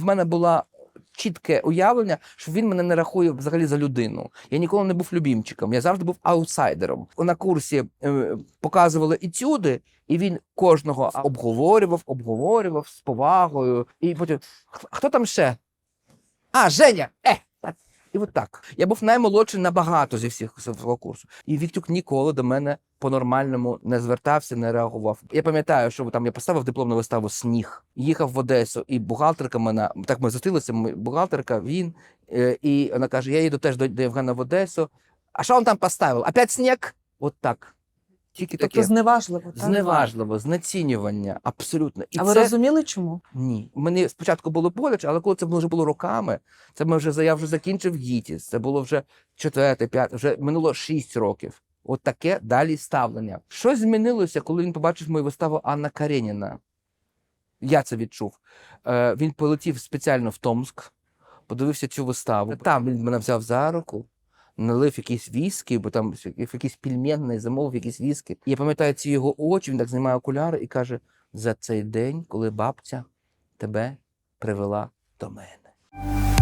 в мене була чітке уявлення, що він мене не рахує взагалі за людину. Я ніколи не був любімчиком, я завжди був аутсайдером. На курсі е, показували етюди, і він кожного обговорював, обговорював з повагою. І потім хто там ще? А, Женя! Е! Так». І от так. Я був наймолодший набагато зі всіх свого курсу. І Віктюк ніколи до мене по-нормальному не звертався, не реагував. Я пам'ятаю, що там я поставив дипломну виставу Сніг, їхав в Одесу, і бухгалтерка мене так ми зустрілися. Бухгалтерка, він, е, і вона каже: Я їду теж до Євгена в Одесу. А що він там поставив? Опять сніг? От так. Тільки Тобто таке. зневажливо. так? Зневажливо, знецінювання, абсолютно. І А ви це... розуміли, чому? Ні. Мені спочатку було боляче, але коли це вже було роками, це ми вже я вже закінчив ГІТІС, це було вже четверте, п'яте, вже минуло шість років. От таке далі ставлення. Щось змінилося, коли він побачив мою виставу Анна Кареніна. Я це відчув. Е, він полетів спеціально в Томск, подивився цю виставу. Там він мене взяв за руку, налив якісь віскі, бо там якийсь пільменний, замовив якісь віскі. І я пам'ятаю ці його очі, він так знімає окуляри і каже: за цей день, коли бабця тебе привела до мене.